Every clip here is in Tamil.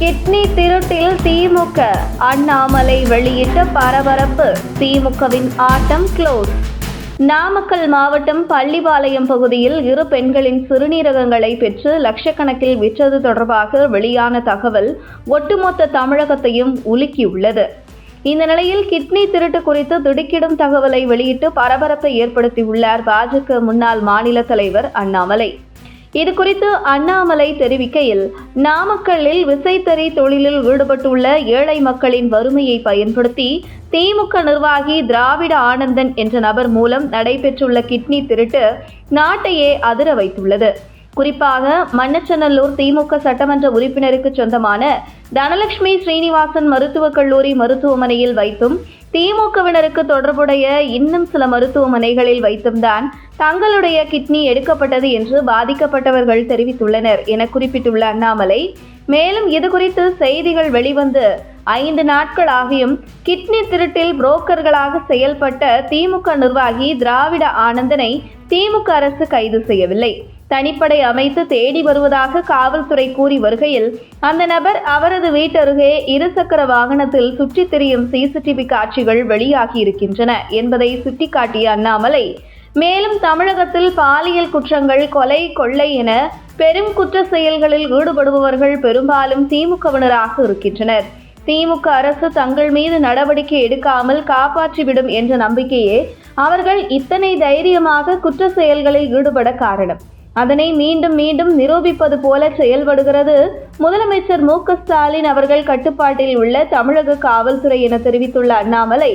கிட்னி திருட்டில் திமுக. அண்ணாமலை வெளியிட்ட பரபரப்பு. திமுகவின் ஆட்டம் க்ளோஸ் நாமக்கல் மாவட்டம் பள்ளிபாளையம் பகுதியில் இரு பெண்களின் சிறுநீரகங்களை பெற்று லட்சக்கணக்கில் விற்றது தொடர்பாக வெளியான தகவல் ஒட்டுமொத்த தமிழகத்தையும் உலுக்கியுள்ளது. இந்த நிலையில் கிட்னி திருட்டு குறித்து திடுக்கிடும் தகவலை வெளியிட்டு பரபரப்பை ஏற்படுத்தியுள்ளார் பாஜக முன்னாள் மாநில தலைவர் அண்ணாமலை. இது குறித்து அண்ணாமலை தெரிவிக்கையில் நாமக்கல்லில் விசைத்தறி தொழிலில் ஈடுபட்டுள்ள ஏழை மக்களின் வறுமையை பயன்படுத்தி திமுக நிர்வாகி திராவிட ஆனந்தன் என்ற நபர் மூலம் நடைபெற்றுள்ள கிட்னி திருட்டு நாட்டையே அதிர வைத்துள்ளது. குறிப்பாக மண்ணச்சநல்லூர் திமுக சட்டமன்ற உறுப்பினருக்கு சொந்தமான தனலட்சுமி ஸ்ரீனிவாசன் மருத்துவக் கல்லூரி மருத்துவமனையில் வைத்தும் திமுகவினருக்கு தொடர்புடைய இன்னும் சில மருத்துவமனைகளில் வைத்தும்தான் தங்களுடைய கிட்னி எடுக்கப்பட்டது என்று பாதிக்கப்பட்டவர்கள் தெரிவித்துள்ளனர் என குறிப்பிட்டுள்ள அண்ணாமலை மேலும் இது குறித்து செய்திகள் வெளிவந்து ஐந்து நாட்கள் ஆகியும் கிட்னி திருட்டில் புரோக்கர்களாக செயல்பட்ட திமுக நிர்வாகி திராவிட ஆனந்தனை திமுக அரசு கைது செய்யவில்லை. தனிப்படை அமைத்து தேடி வருவதாக காவல்துறை கூறி வருகையில் அந்த நபர் அவரது வீட்டருகே இருசக்கர வாகனத்தில் சுற்றித் திரியும் சிசிடிவி காட்சிகள் வெளியாகி இருக்கின்றன என்பதை சுட்டிக்காட்டிய அண்ணாமலை மேலும் தமிழகத்தில் பாலியல் குற்றங்கள் கொலை கொள்ளை என பெரும் குற்ற செயல்களில் ஈடுபடுபவர்கள் பெரும்பாலும் திமுகவினராக இருக்கின்றனர். திமுக அரசு தங்கள் மீது நடவடிக்கை எடுக்காமல் காப்பாற்றிவிடும் என்ற நம்பிக்கையே அவர்கள் இத்தனை தைரியமாக குற்ற செயல்களில் ஈடுபட காரணம். அதனை மீண்டும் மீண்டும் நிரூபிப்பது போல செயல்படுகிறது. முதலமைச்சர் மு ஸ்டாலின் அவர்கள் கட்டுப்பாட்டில் உள்ள தமிழக காவல்துறை என தெரிவித்துள்ள அண்ணாமலை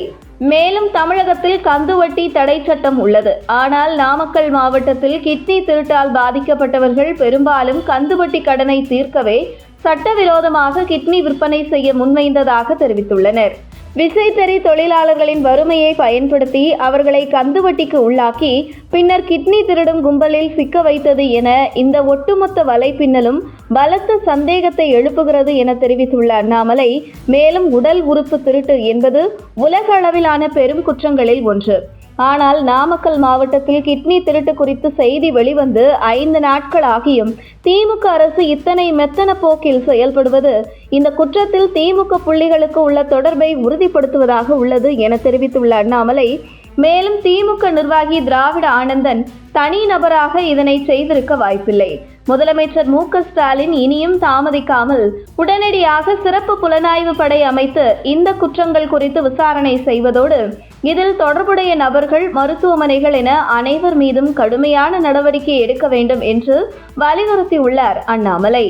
மேலும் தமிழகத்தில் கந்துவட்டி தடை சட்டம் உள்ளது. ஆனால் நாமக்கல் மாவட்டத்தில் கிட்னி திருட்டால் பாதிக்கப்பட்டவர்கள் பெரும்பாலும் கந்துவட்டி கடனை தீர்க்கவே சட்டவிரோதமாக கிட்னி விற்பனை செய்ய முன்வைந்ததாக தெரிவித்துள்ளனர். விசைத்தறி தொழிலாளர்களின் வறுமையை பயன்படுத்தி அவர்களை கந்துவட்டிக்கு உள்ளாக்கி பின்னர் கிட்னி திருடும் கும்பலில் சிக்க வைத்தது என இந்த ஒட்டுமொத்த வலைப்பின்னலும் பலத்த சந்தேகத்தை எழுப்புகிறது என தெரிவித்துள்ள அண்ணாமலை மேலும் உடல் உறுப்பு திருட்டு என்பது உலக அளவிலான பெரும் குற்றங்களில் ஒன்று. ஆனால் நாமக்கல் மாவட்டத்தில் கிட்னி திருட்டு குறித்து செய்தி வெளிவந்து ஐந்து நாட்கள் ஆகியும் திமுக அரசு இத்தனை மெத்தன போக்கில் செயல்படுவது இந்த குற்றத்தில் திமுக புள்ளிகளுக்கு உள்ள தொடர்பை உறுதிப்படுத்துவதாக உள்ளது என தெரிவித்துள்ள அண்ணாமலை மேலும் திமுக நிர்வாகி திராவிட ஆனந்தன் தனி நபராக இதனை செய்திருக்க வாய்ப்பில்லை. முதலமைச்சர் மு ஸ்டாலின் இனியும் தாமதிக்காமல் உடனடியாக சிறப்பு புலனாய்வு படை அமைத்து இந்த குற்றங்கள் குறித்து விசாரணை செய்வதோடு இதில் தொடர்புடைய நபர்கள் மருத்துவமனைகள் என அனைவர் மீதும் கடுமையான நடவடிக்கை எடுக்க வேண்டும் என்று வலியுறுத்தியுள்ளார் அண்ணாமலை.